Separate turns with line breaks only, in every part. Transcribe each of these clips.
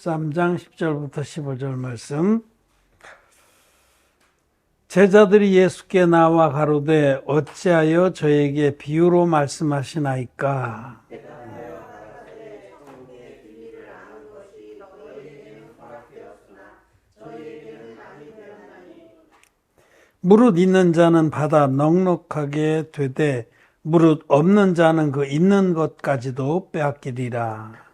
13장 10절부터 15절 말씀. 제자들이 예수께 나와 가로되 어찌하여 저에게 비유로 말씀하시나이까? 무릇 있는 자는 받아 넉넉하게 되되 무릇 없는 자는 그 있는 것까지도 빼앗기리라.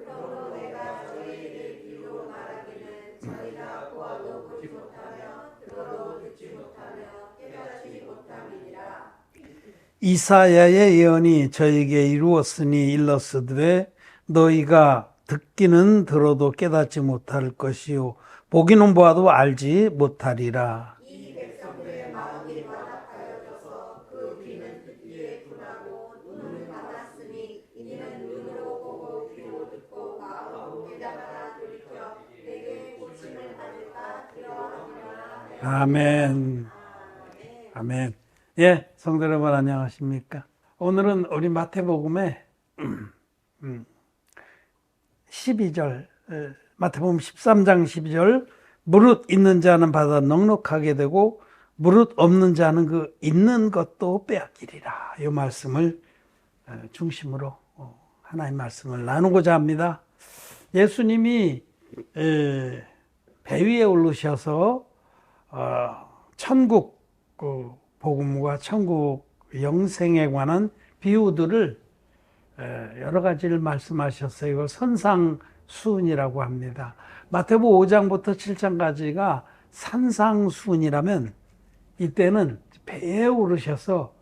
이사야의 예언이 저에게 이루었으니 일렀으되 너희가 듣기는 들어도 깨닫지 못할 것이요 보기는 보아도 알지 못하리라. 아멘. 아멘. 예, 성도 여러분 안녕하십니까? 오늘은 우리 마태복음의 12절, 에, 마태복음 13장 12절, 무릇 있는 자는 받아 넉넉하게 되고, 무릇 없는 자는 그 있는 것도 빼앗기리라. 이 말씀을 어, 중심으로 어, 하나님 말씀을 나누고자 합니다. 예수님이 에, 배 위에 오르셔서 어, 천국 그 복음과 천국 영생에 관한 비유들을 에, 여러 가지를 말씀하셨어요. 이걸 선상수훈이라고 합니다. 마태복음 5장부터 7장까지가 산상수훈이라면 이때는 배에 오르셔서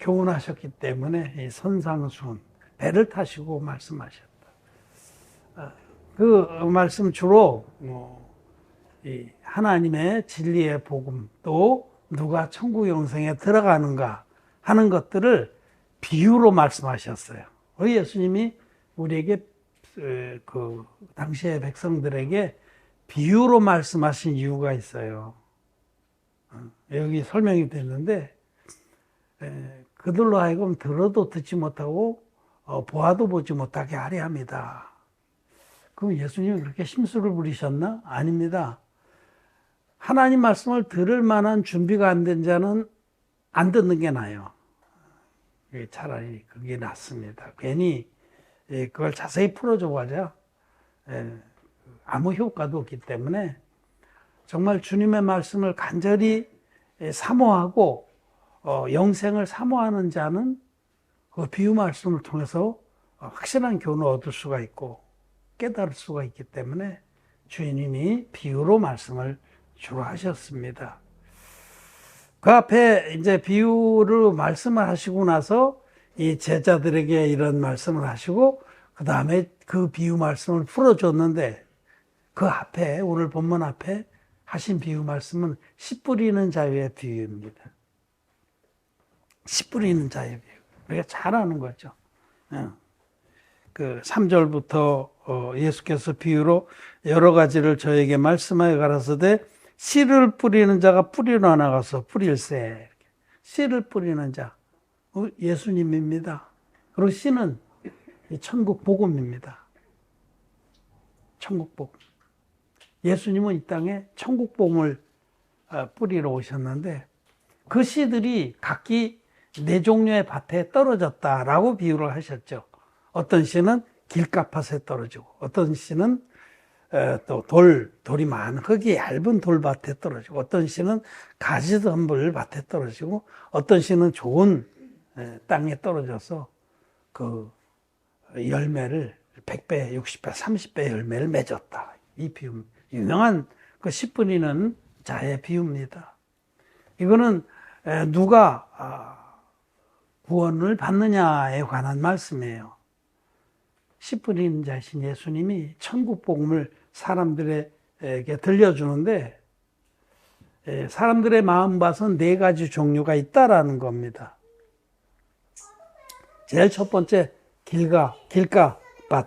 교훈하셨기 때문에 이 선상수훈 배를 타시고 말씀하셨다. 어, 그 말씀 주로 뭐이 하나님의 진리의 복음 또 누가 천국 영생에 들어가는가 하는 것들을 비유로 말씀하셨어요. 예수님이 우리에게 그 당시의 백성들에게 비유로 말씀하신 이유가 있어요. 어, 여기 설명이 됐는데 그들로 하여금 들어도 듣지 못하고 어, 보아도 보지 못하게 하려 합니다. 그럼 예수님이 그렇게 심술을 부리셨나? 아닙니다. 하나님 말씀을 들을 만한 준비가 안 된 자는 안 듣는 게 나아요. 차라리 그게 낫습니다. 괜히 예, 그걸 자세히 풀어줘 봐야 예, 아무 효과도 없기 때문에 정말 주님의 말씀을 간절히 예, 사모하고 어, 영생을 사모하는 자는 그 비유 말씀을 통해서 확실한 교훈을 얻을 수가 있고 깨달을 수가 있기 때문에 주님이 비유로 말씀을 주로 하셨습니다. 그 앞에 이제 비유를 말씀을 하시고 나서 이 제자들에게 이런 말씀을 하시고 그 다음에 그 비유 말씀을 풀어줬는데 그 앞에 오늘 본문 앞에 하신 비유 말씀은 씨 뿌리는 자유의 비유입니다. 씨 뿌리는 자유의 비유. 우리가 잘 아는 거죠. 예. 그 3절부터 어, 예수께서 비유로 여러 가지를 저에게 말씀하여 가라사대 씨를 뿌리는 자가 뿌리로 나가서 뿌릴세. 씨를 뿌리는 자. 어, 예수님입니다. 그리고 씨는 천국 복음입니다. 천국 복음. 예수님은 이 땅에 천국 복음을 어, 뿌리러 오셨는데 그 씨들이 각기 네 종류의 밭에 떨어졌다라고 비유를 하셨죠. 어떤 씨는 길가밭에 떨어지고 어떤 씨는 또 돌, 돌이 많은, 흙이 얇은 돌밭에 떨어지고, 어떤 씨는 가지덤불 밭에 떨어지고, 어떤 씨는 좋은 땅에 떨어져서 그 열매를 100배, 60배, 30배 열매를 맺었다. 이 비유, 유명한 그 10분이는 자의 비유입니다. 이거는 누가 아, 구원을 받느냐에 관한 말씀이에요. 10분인 자신 예수님이 천국 복음을 사람들에게 들려주는데 사람들의 마음 봐선 네 가지 종류가 있다라는 겁니다. 제일 첫 번째 길가 길가밭.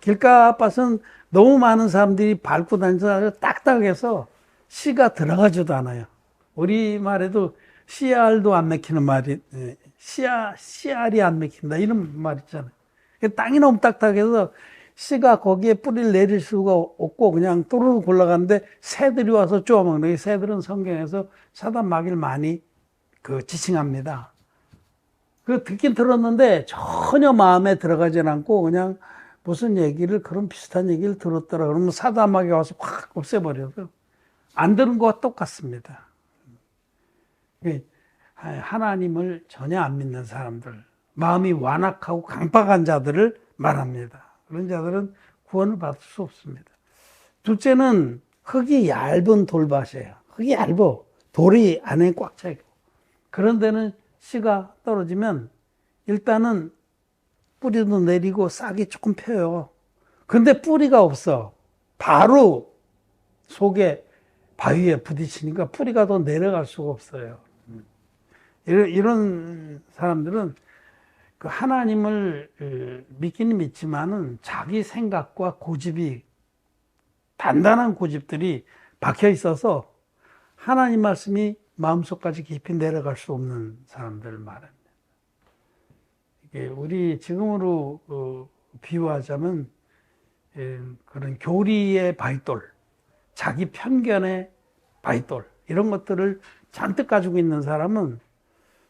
길가밭은 너무 많은 사람들이 밟고 다니면서 딱딱해서 씨가 들어가지도 않아요. 우리 말에도 씨알도 안 맥히는 말이 씨알, 씨알이 안 맥힌다 이런 말 있잖아요. 땅이 너무 딱딱해서 씨가 거기에 뿌리를 내릴 수가 없고 그냥 또르륵 올라가는데 새들이 와서 쪼아먹는 이 새들은 성경에서 사단 마귀를 많이 그 지칭합니다. 그 듣긴 들었는데 전혀 마음에 들어가진 않고 그냥 무슨 얘기를 그런 비슷한 얘기를 들었더라 그러면 사단 마귀가 와서 확 없애버려서 안 들은 것과 똑같습니다. 하나님을 전혀 안 믿는 사람들, 마음이 완악하고 강박한 자들을 말합니다. 그런 자들은 구원을 받을 수 없습니다. 둘째는 흙이 얇은 돌밭이에요. 흙이 얇아. 돌이 안에 꽉 차 있고. 그런 데는 씨가 떨어지면 일단은 뿌리도 내리고 싹이 조금 펴요. 근데 뿌리가 없어. 바로 속에 바위에 부딪히니까 뿌리가 더 내려갈 수가 없어요. 이런, 이런 사람들은 그 하나님을 어, 믿기는 믿지만은 자기 생각과 고집이 단단한 고집들이 박혀 있어서 하나님 말씀이 마음속까지 깊이 내려갈 수 없는 사람들을 말합니다. 이게 우리 지금으로 어, 비유하자면 예, 그런 교리의 바이돌, 자기 편견의 바이돌 이런 것들을 잔뜩 가지고 있는 사람은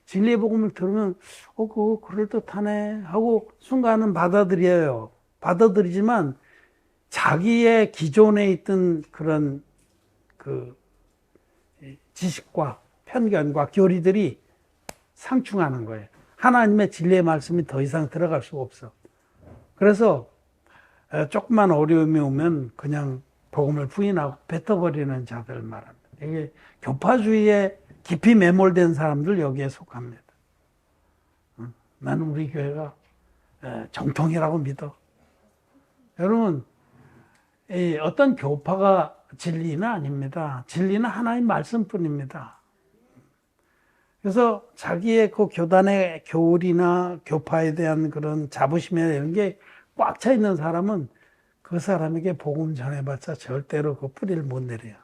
진리의 복음을 들으면 어 그거 그럴 듯하네 하고 순간은 받아들여요. 받아들이지만 자기의 기존에 있던 그런 그 지식과 편견과 교리들이 상충하는 거예요. 하나님의 진리의 말씀이 더 이상 들어갈 수가 없어. 그래서 조금만 어려움이 오면 그냥 복음을 부인하고 뱉어버리는 자들 말합니다. 이게 교파주의에 깊이 매몰된 사람들 여기에 속합니다. 나는 우리 교회가 정통이라고 믿어. 여러분, 어떤 교파가 진리는 아닙니다. 진리는 하나님 말씀뿐입니다. 그래서 자기의 그 교단의 교리나 교파에 대한 그런 자부심이나 이런 게 꽉 차 있는 사람은 그 사람에게 복음 전해봤자 절대로 그 뿌리를 못 내려요.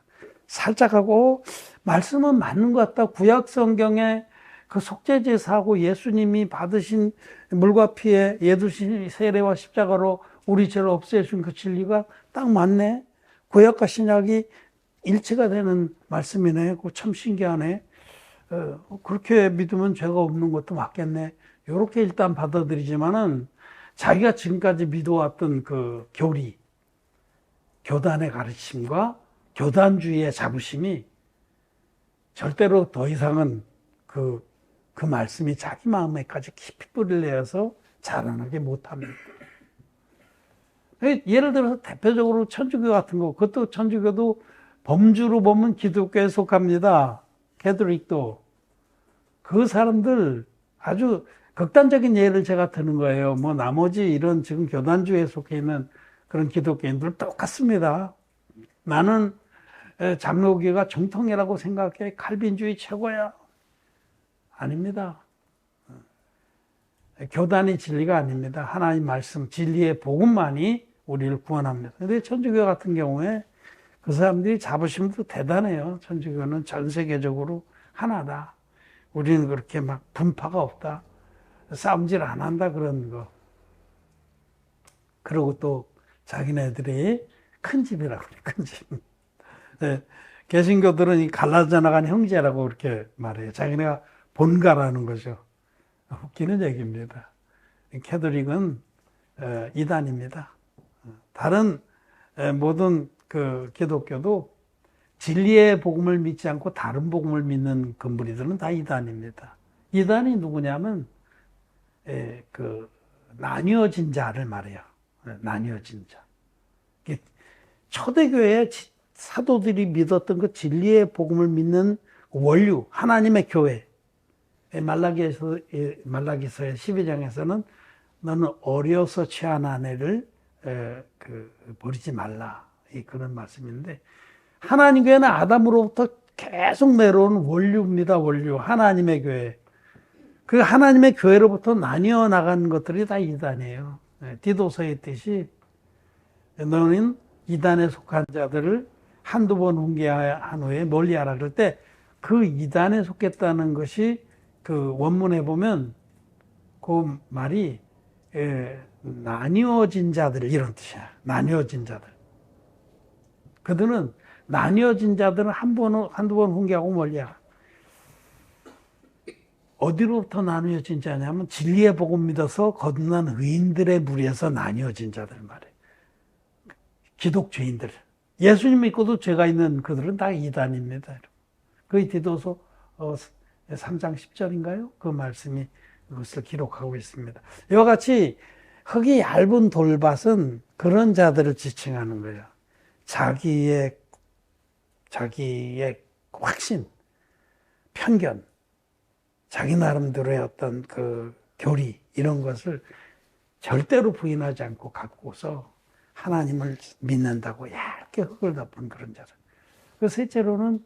살짝 하고 말씀은 맞는 것 같다. 구약 성경에 그 속죄제사하고 예수님이 받으신 물과 피에 예두신 세례와 십자가로 우리 죄를 없애신 그 진리가 딱 맞네. 구약과 신약이 일치가 되는 말씀이네. 그참 신기하네. 어, 그렇게 믿으면 죄가 없는 것도 맞겠네. 이렇게 일단 받아들이지만은 자기가 지금까지 믿어왔던 그 교리, 교단의 가르침과 교단주의의 자부심이 절대로 더 이상은 그, 그 말씀이 자기 마음에까지 깊이 뿌리를 내서 자라나게 못합니다. 예를 들어서 대표적으로 천주교 같은 거, 그것도 천주교도 범주로 보면 기독교에 속합니다. 캐톨릭도. 그 사람들 아주 극단적인 예를 제가 드는 거예요. 뭐 나머지 이런 지금 교단주에 속해 있는 그런 기독교인들 똑같습니다. 나는 장로교가 정통이라고 생각해. 칼빈주의 최고야. 아닙니다. 교단이 진리가 아닙니다. 하나님 말씀, 진리의 복음만이 우리를 구원합니다. 근데 천주교 같은 경우에 그 사람들이 자부심도 대단해요. 천주교는 전 세계적으로 하나다. 우리는 그렇게 막 분파가 없다. 싸움질 안 한다. 그런 거. 그리고 또 자기네들이 큰 집이라고 그래, 큰 집. 네, 개신교들은 이 갈라져 나간 형제라고 그렇게 말해요. 자기네가 본가라는 거죠. 웃기는 얘기입니다. 캐톨릭은 어, 이단입니다. 다른 모든 그 기독교도 진리의 복음을 믿지 않고 다른 복음을 믿는 건물이들은 다 이단입니다. 이단이 누구냐면 그 나뉘어진 자를 말해요. 나뉘어진 자. 초대교회 사도들이 믿었던 그 진리의 복음을 믿는 원류, 하나님의 교회. 말라기에서, 말라기서의 12장에서는 너는 어려서 취한 아내를 그 버리지 말라. 그런 말씀인데 하나님 교회는 아담으로부터 계속 내려온 원류입니다. 원류. 하나님의 교회. 그 하나님의 교회로부터 나뉘어 나간 것들이 다 이단이에요. 디도서의 뜻이 너는 이단에 속한 자들을 한두 번 훈계한 후에 멀리하라 그럴 때 그 이단에 속했다는 것이 그 원문에 보면 그 말이 나뉘어진 자들 이런 뜻이야. 나뉘어진 자들. 그들은 나뉘어진 자들은 한 번, 한두 번 훈계하고 멀리야. 어디로부터 나뉘어진 자냐면 진리의 복음 믿어서 거듭난 의인들의 무리에서 나뉘어진 자들 말이에요. 기독주의인들. 예수님 믿고도 죄가 있는 그들은 다 이단입니다. 그 디도서 3장 10절인가요? 그 말씀이 그것을 기록하고 있습니다. 이와 같이 흙이 얇은 돌밭은 그런 자들을 지칭하는 거예요. 자기의 자기의 확신, 편견, 자기 나름대로의 어떤 그 교리 이런 것을 절대로 부인하지 않고 갖고서 하나님을 믿는다고 얇게 흙을 덮은 그런 자들. 그 셋째로는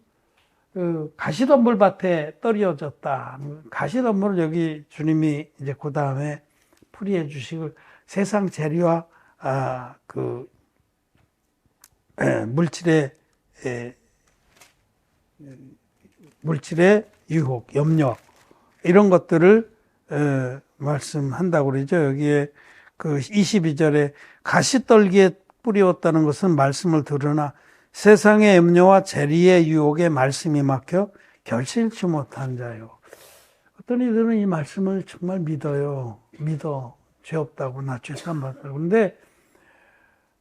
그 가시덤불 밭에 떨어졌다. 가시덤불을 여기 주님이 이제 그 다음에 풀이해 주시고 세상 재료와 아, 그 에, 물질의 에, 물질의 유혹, 염려 이런 것들을 에, 말씀한다고 그러죠. 여기에 그 22절에 가시떨기에 뿌리웠다는 것은 말씀을 들으나 세상의 염려와 재리의 유혹에 말씀이 막혀 결실치 못한 자요. 어떤 이들은 이 말씀을 정말 믿어요. 믿어. 죄 없다고 나 죄산 받다고. 근데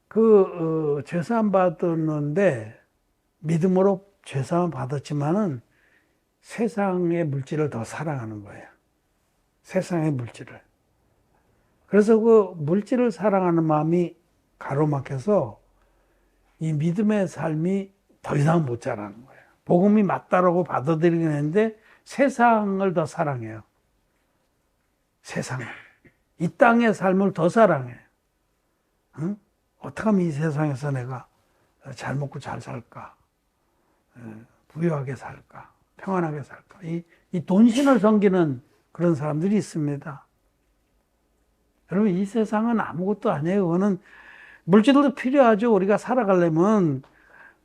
그 어, 죄산 받았는데 믿음으로 죄산 받았지만은 세상의 물질을 더 사랑하는 거예요. 세상의 물질을. 그래서 그 물질을 사랑하는 마음이 가로막혀서 이 믿음의 삶이 더 이상 못 자라는 거예요. 복음이 맞다라고 받아들이긴 했는데 세상을 더 사랑해요. 세상을. 이 땅의 삶을 더 사랑해요. 응? 어떻게 하면 이 세상에서 내가 잘 먹고 잘 살까? 부유하게 살까? 평안하게 살까? 이, 이 돈신을 섬기는 그런 사람들이 있습니다. 여러분, 이 세상은 아무것도 아니에요. 그거는 물질도 필요하죠. 우리가 살아가려면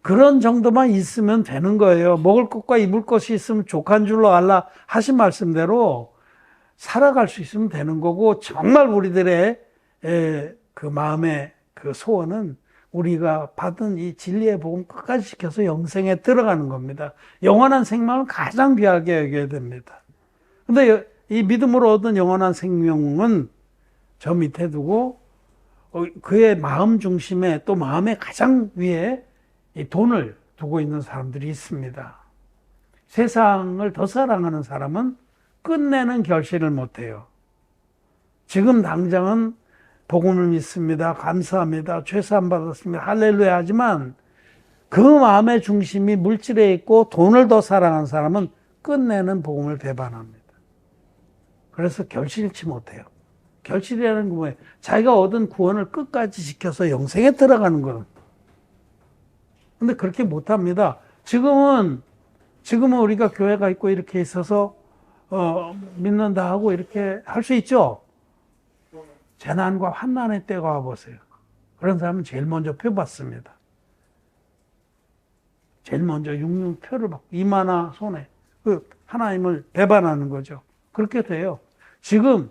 그런 정도만 있으면 되는 거예요. 먹을 것과 입을 것이 있으면 족한 줄로 알라 하신 말씀대로 살아갈 수 있으면 되는 거고 정말 우리들의 그 마음의 그 소원은 우리가 받은 이 진리의 복음 끝까지 지켜서 영생에 들어가는 겁니다. 영원한 생명을 가장 귀하게 여겨야 됩니다. 근데 이 믿음으로 얻은 영원한 생명은 저 밑에 두고 어, 그의 마음 중심에 또 마음의 가장 위에 돈을 두고 있는 사람들이 있습니다. 세상을 더 사랑하는 사람은 끝내는 결실을 못해요. 지금 당장은 복음을 믿습니다. 감사합니다. 죄사함 받았습니다. 할렐루야 하지만 그 마음의 중심이 물질에 있고 돈을 더 사랑하는 사람은 끝내는 복음을 배반합니다. 그래서 결실치 못해요. 결실이라는 게 뭐예요? 자기가 얻은 구원을 끝까지 지켜서 영생에 들어가는 거예요. 근데 그렇게 못 합니다. 지금은, 지금은 우리가 교회가 있고 이렇게 있어서, 어, 믿는다 하고 이렇게 할 수 있죠? 재난과 환난의 때가 와보세요. 그런 사람은 제일 먼저 표 받습니다. 제일 먼저 육육 표를 받고 이마나 손에 그 하나님을 배반하는 거죠. 그렇게 돼요. 지금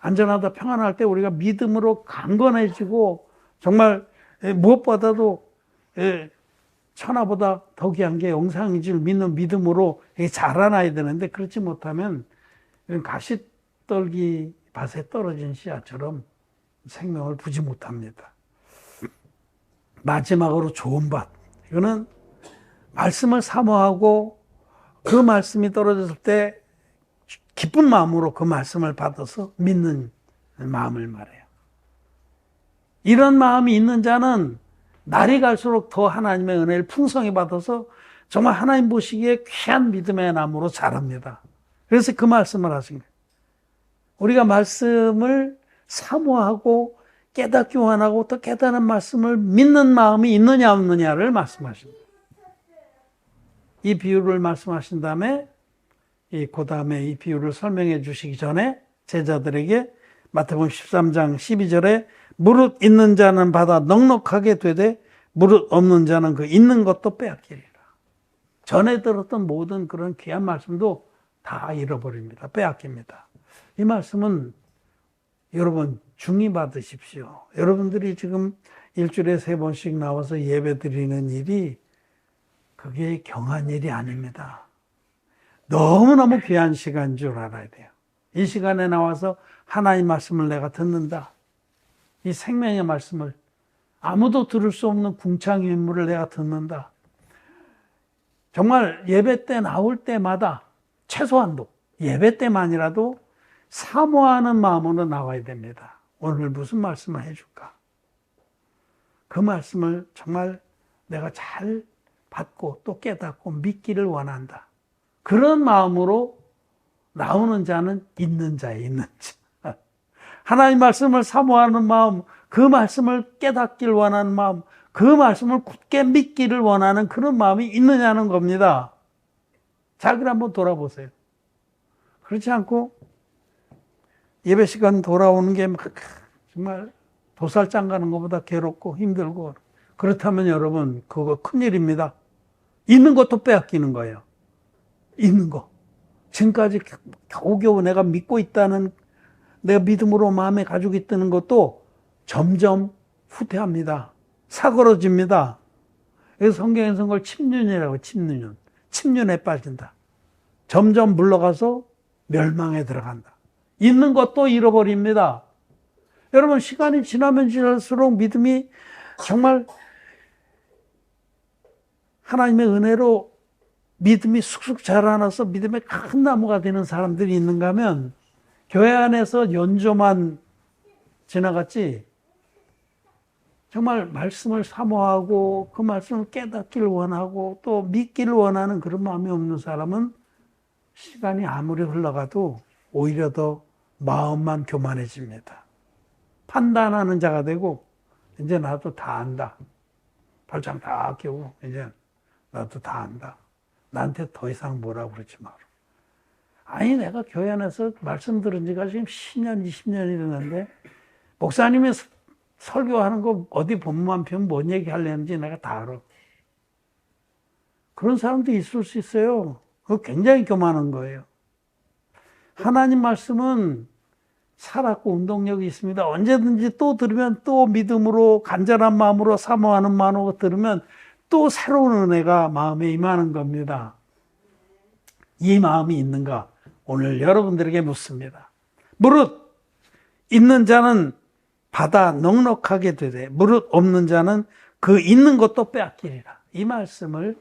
안전하다 평안할 때 우리가 믿음으로 강건해지고 정말 무엇보다도 천하보다 더 귀한 게 영상인 줄 믿는 믿음으로 자라나야 되는데 그렇지 못하면 가시떨기 밭에 떨어진 씨앗처럼 생명을 부지 못합니다. 마지막으로 좋은 밭. 이거는 말씀을 사모하고 그 말씀이 떨어졌을 때 기쁜 마음으로 그 말씀을 받아서 믿는 마음을 말해요. 이런 마음이 있는 자는 날이 갈수록 더 하나님의 은혜를 풍성히 받아서 정말 하나님 보시기에 귀한 믿음의 나무로 자랍니다. 그래서 그 말씀을 하신 거예요. 우리가 말씀을 사모하고 깨닫기 원하고 또 깨달은 말씀을 믿는 마음이 있느냐 없느냐를 말씀하십니다. 이 비유를 말씀하신 다음에 그 다음에 이 비유를 설명해 주시기 전에 제자들에게 마태복음 13장 12절에 무릇 있는 자는 받아 넉넉하게 되되 무릇 없는 자는 그 있는 것도 빼앗기리라. 전에 들었던 모든 그런 귀한 말씀도 다 잃어버립니다. 빼앗깁니다. 이 말씀은 여러분 중히 받으십시오. 여러분들이 지금 일주일에 세 번씩 나와서 예배 드리는 일이 그게 경한 일이 아닙니다. 너무너무 귀한 시간인 줄 알아야 돼요. 이 시간에 나와서 하나님 말씀을 내가 듣는다. 이 생명의 말씀을 아무도 들을 수 없는 궁창의 인물을 내가 듣는다. 정말 예배 때 나올 때마다 최소한도 예배 때만이라도 사모하는 마음으로 나와야 됩니다. 오늘 무슨 말씀을 해줄까? 그 말씀을 정말 내가 잘 받고 또 깨닫고 믿기를 원한다. 그런 마음으로 나오는 자는 있는 자에 있는 자. 하나님 말씀을 사모하는 마음, 그 말씀을 깨닫길 원하는 마음, 그 말씀을 굳게 믿기를 원하는 그런 마음이 있느냐는 겁니다. 자기를 한번 돌아보세요. 그렇지 않고 예배 시간 돌아오는 게막 정말 도살장 가는 것보다 괴롭고 힘들고 그렇다면 여러분 그거 큰일입니다. 있는 것도 빼앗기는 거예요. 있는 거. 지금까지 겨우겨우 내가 믿고 있다는 내가 믿음으로 마음에 가지고 있다는 것도 점점 후퇴합니다. 사그러집니다. 그래서 성경에서 그걸 침륜이라고 침륜. 침륜에 빠진다. 점점 물러가서 멸망에 들어간다. 있는 것도 잃어버립니다. 여러분, 시간이 지나면 지날수록 믿음이 정말 하나님의 은혜로 믿음이 쑥쑥 자라나서 믿음의 큰 나무가 되는 사람들이 있는가 하면 교회 안에서 연조만 지나갔지 정말 말씀을 사모하고 그 말씀을 깨닫기를 원하고 또 믿기를 원하는 그런 마음이 없는 사람은 시간이 아무리 흘러가도 오히려 더 마음만 교만해집니다. 판단하는 자가 되고 이제 나도 다 안다. 발장 다 끼고 이제 나도 다 안다. 나한테 더 이상 뭐라고 그러지 마라. 아니 내가 교회 안에서 말씀 들은 지가 지금 10년, 20년이 됐는데 목사님이 설교하는 거 어디 본문 편뭔 얘기 하려는지 내가 다 알아. 그런 사람도 있을 수 있어요. 그거 굉장히 교만한 거예요. 하나님 말씀은 살았고 운동력이 있습니다. 언제든지 또 들으면 또 믿음으로 간절한 마음으로 사모하는 마음으로 들으면 또 새로운 은혜가 마음에 임하는 겁니다. 이 마음이 있는가? 오늘 여러분들에게 묻습니다. 무릇 있는 자는 받아 넉넉하게 되되 무릇 없는 자는 그 있는 것도 빼앗기리라. 이 말씀을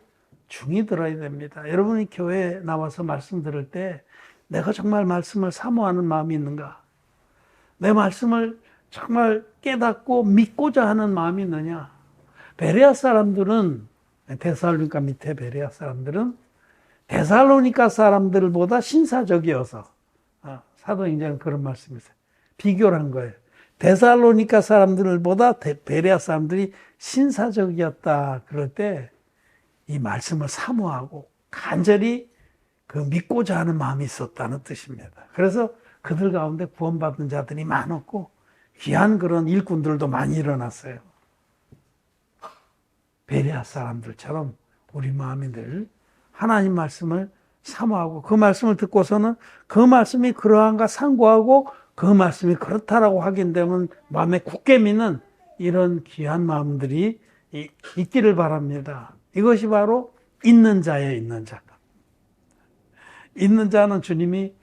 중히 들어야 됩니다. 여러분이 교회에 나와서 말씀 들을 때 내가 정말 말씀을 사모하는 마음이 있는가? 내 말씀을 정말 깨닫고 믿고자 하는 마음이 있느냐? 베레아 사람들은 데살로니카 밑에 베레아 사람들은 데살로니카 사람들보다 신사적이어서 아, 사도행전 그런 말씀이 있어요. 비교를 한 거예요. 데살로니카 사람들보다 베레아 사람들이 신사적이었다. 그럴 때 이 말씀을 사모하고 간절히 그 믿고자 하는 마음이 있었다는 뜻입니다. 그래서 그들 가운데 구원받은 자들이 많았고 귀한 그런 일꾼들도 많이 일어났어요. 베레아 사람들처럼 우리 마음이 늘 하나님 말씀을 사모하고 그 말씀을 듣고서는 그 말씀이 그러한가 상고하고 그 말씀이 그렇다라고 확인되면 마음에 굳게 믿는 이런 귀한 마음들이 있기를 바랍니다. 이것이 바로 있는 자에 있는 자. 있는 자는 주님이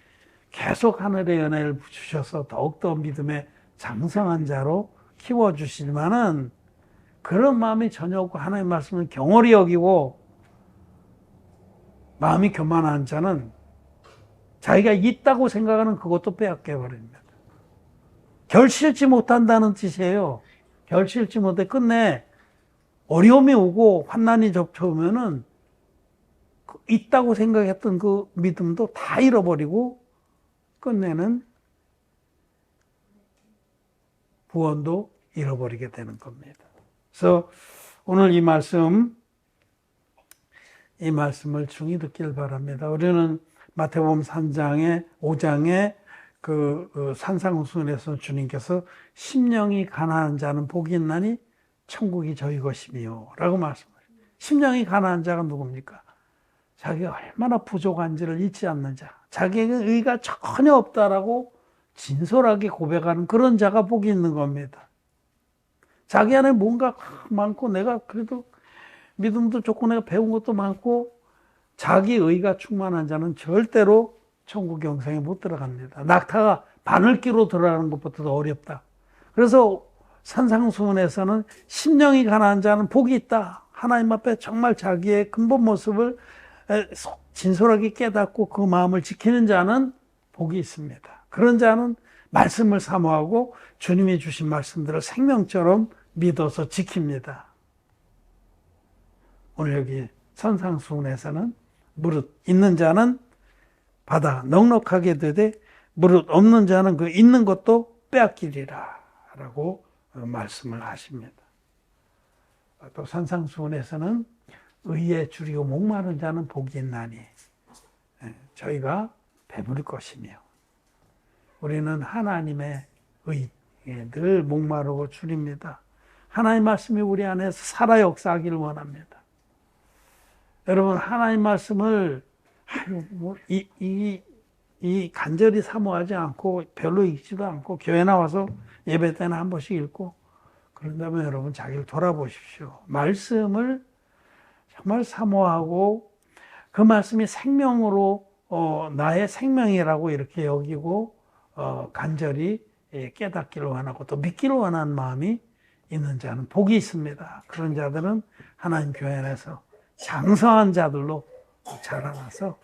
계속 하늘의 은혜를 주셔서 더욱더 믿음의 장성한 자로 키워주시지만은 그런 마음이 전혀 없고 하나님의 말씀을 경홀히 여기고 마음이 교만한 자는 자기가 있다고 생각하는 그것도 빼앗겨 버립니다. 결실치 못한다는 뜻이에요. 결실치 못해 끝내 어려움이 오고 환난이 접촉하면은 그 있다고 생각했던 그 믿음도 다 잃어버리고 끝내는 구원도 잃어버리게 되는 겁니다. 그래서 오늘 이 말씀, 이 말씀을 중히 듣길 바랍니다. 우리는 마태복음 3장에 5장에 그, 그 산상수훈에서 주님께서 심령이 가난한 자는 복이 있나니 천국이 저희 것이며 라고 말씀하세요. 심령이 가난한 자가 누굽니까? 자기가 얼마나 부족한지를 잊지 않는 자. 자기에게 의가 전혀 없다라고 진솔하게 고백하는 그런 자가 복이 있는 겁니다. 자기 안에 뭔가 많고 내가 그래도 믿음도 좋고 내가 배운 것도 많고 자기 의가 충만한 자는 절대로 천국 영생에 못 들어갑니다. 낙타가 바늘기로 들어가는 것보다도 어렵다. 그래서 산상수훈에서는 심령이 가난한 자는 복이 있다. 하나님 앞에 정말 자기의 근본 모습을 진솔하게 깨닫고 그 마음을 지키는 자는 복이 있습니다. 그런 자는 말씀을 사모하고 주님이 주신 말씀들을 생명처럼 믿어서 지킵니다. 오늘 여기 선상수훈에서는 무릇 있는 자는 받아 넉넉하게 되되 무릇 없는 자는 그 있는 것도 빼앗기리라 라고 말씀을 하십니다. 또 산상수훈에서는 의에 줄이고 목마른 자는 복이 있나니 예, 저희가 배부를 것이며 우리는 하나님의 의, 예, 늘 목마르고 줄입니다. 하나님 말씀이 우리 안에서 살아 역사하기를 원합니다. 여러분 하나님 말씀을 아유, 뭐, 이, 이, 이 간절히 사모하지 않고 별로 읽지도 않고 교회 나와서 예배 때는 한 번씩 읽고 그런다면 여러분 자기를 돌아보십시오. 말씀을 정말 사모하고 그 말씀이 생명으로 어, 나의 생명이라고 이렇게 여기고 어, 간절히 예, 깨닫기를 원하고 또 믿기를 원하는 마음이 있는 자는 복이 있습니다. 그런 자들은 하나님 교회 안에서 장성한 자들로 자라나서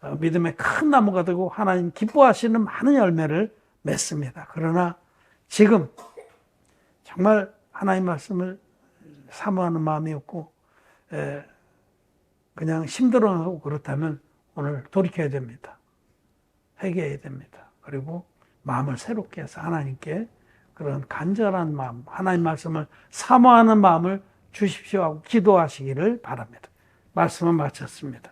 어, 믿음의 큰 나무가 되고 하나님 기뻐하시는 많은 열매를 맺습니다. 그러나 지금 정말 하나님 말씀을 사모하는 마음이 없고 그냥 힘들어하고 그렇다면 오늘 돌이켜야 됩니다. 회개해야 됩니다. 그리고 마음을 새롭게 해서 하나님께 그런 간절한 마음, 하나님 말씀을 사모하는 마음을 주십시오 하고 기도하시기를 바랍니다. 말씀을 마쳤습니다.